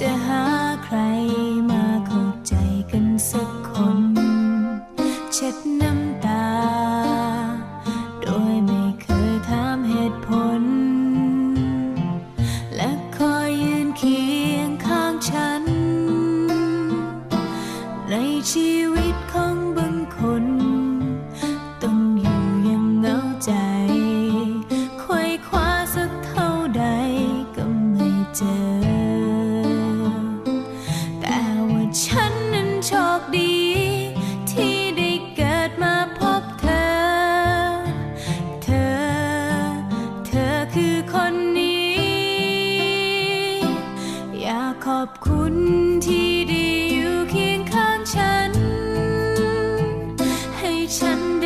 จะหาใครมาเข้าใจกันสักคน เช็ดน้ำตา โดยไม่เคยถามเหตุผล และคอยยืนเคียงข้างฉัน ในชี อบคุณที่ดีอยู่เคียงข้างฉัน ให้ฉันได้